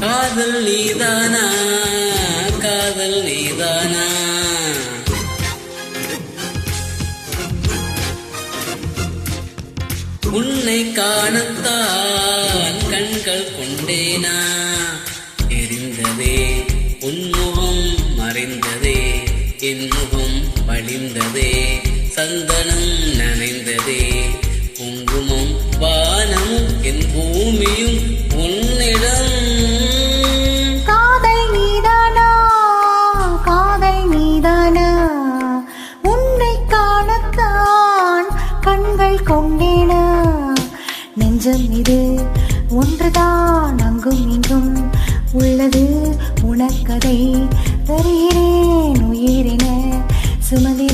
காதல் நீதானா? காதல் நீதானா? உன்னை காணத்தான் கண்கள் கொண்டேனா? எரிந்ததே உன்முகம் மறைந்ததே என் முகம் பூமியும் உன்னிடம். காதல் நீதானா? காதல் நீதானா? உன்னை காணத்தான் கண்கள் கொண்டேனா? நெஞ்சம் இது ஒன்றுதான் அங்கும் இங்கும் உள்ளது. உனக்கதை தருகிறேன் உயிரின. சுமதி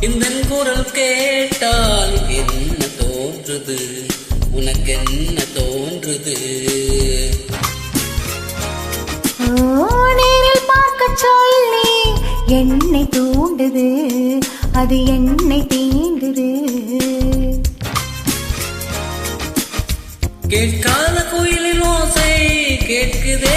இந்த குரல் கேட்டால் என்ன தோன்றுது? உனக்கு என்ன தோன்றுது அது என்னை தீண்டுது. கேட்காத குயிலின் ஓசை கேட்குதே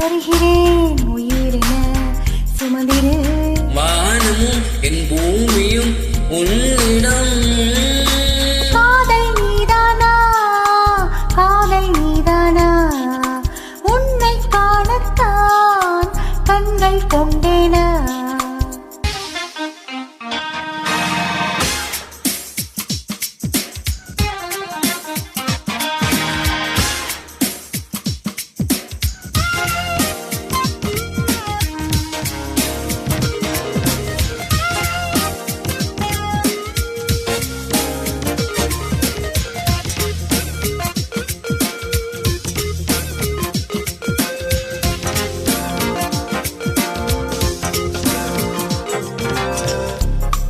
தருகிறேன். உயிரின சுமதிரு வானமும் என் பூமியும் உன்னிடம்.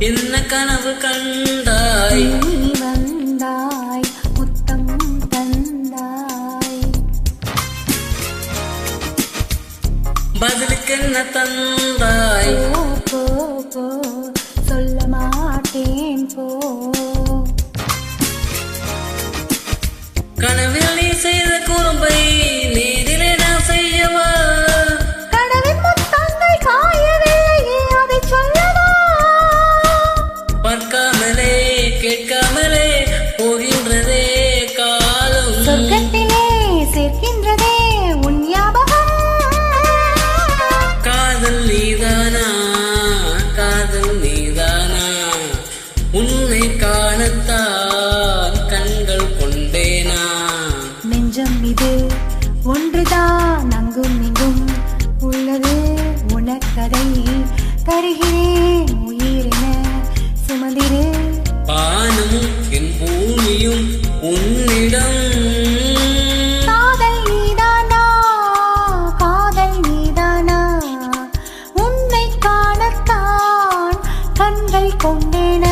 என்ன கனவு கண்டாய்? வந்தாய் முத்தம் தந்தாய். பதிலுக்கு என்ன தந்தாய்? அங்கும் இங்கும் உள்ளது உனக்கதை தருகிறேன் உயிரின சுமதிரு பானமும் என் பூமியும் உன்னிடம். கொண்டேனா.